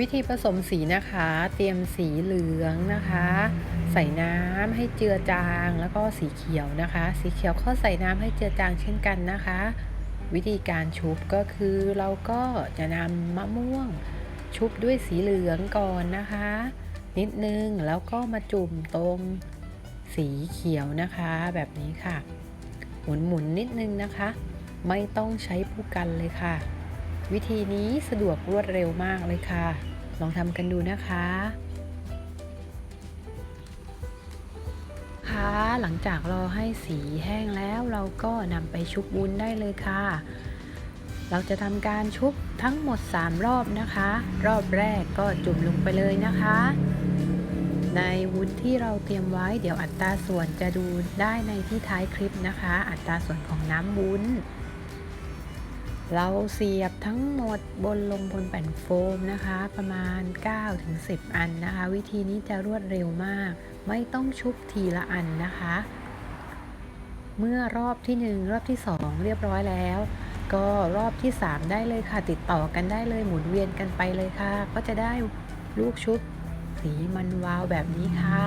วิธีผสมสีนะคะ เตรียมสีเหลืองนะคะ ใส่น้ำให้เจือจางแล้วก็สีเขียวนะคะ สีเขียวก็ใส่น้ำให้เจือจางเช่นกันนะคะ วิธีการชุบก็คือเราก็จะนำมะม่วง ชุบด้วยสีเหลืองก่อนนะคะ นิดนึงแล้วก็มาจุ่มตรงสีเขียวนะคะ แบบนี้ค่ะ หมุนหมุนๆนิดนึงนะคะ ไม่ต้องใช้ผู้กันเลยค่ะ วิธีนี้สะดวกรวดเร็วมากเลยค่ะ ลองทำกันดูนะคะ ค่ะ หลังจากรอให้สีแห้งแล้วเราก็นำไปชุบวุ้นได้เลยค่ะ เราจะทำการชุบทั้งหมด 3 รอบนะคะ รอบแรกก็จุ่มลงไปเลยนะคะในวุ้นที่เราเตรียมไว้เดี๋ยวอัตราส่วนจะดูได้ในที่ท้ายคลิปนะคะ อัตราส่วนของน้ำวุ้น เราเสียบทั้งหมดบนลงบนแผ่นโฟมนะคะ ประมาณ 9-10 อันนะคะ วิธีนี้จะรวดเร็วมาก ไม่ต้องชุบทีละอันนะคะ เมื่อรอบที่ 1 รอบที่ 2 เรียบร้อยแล้ว ก็รอบที่ 3 ได้เลยค่ะ ติดต่อกันได้เลยหมุนเวียนกันไปเลยค่ะ ก็จะได้ลูกชุบสีมันวาวแบบนี้ค่ะ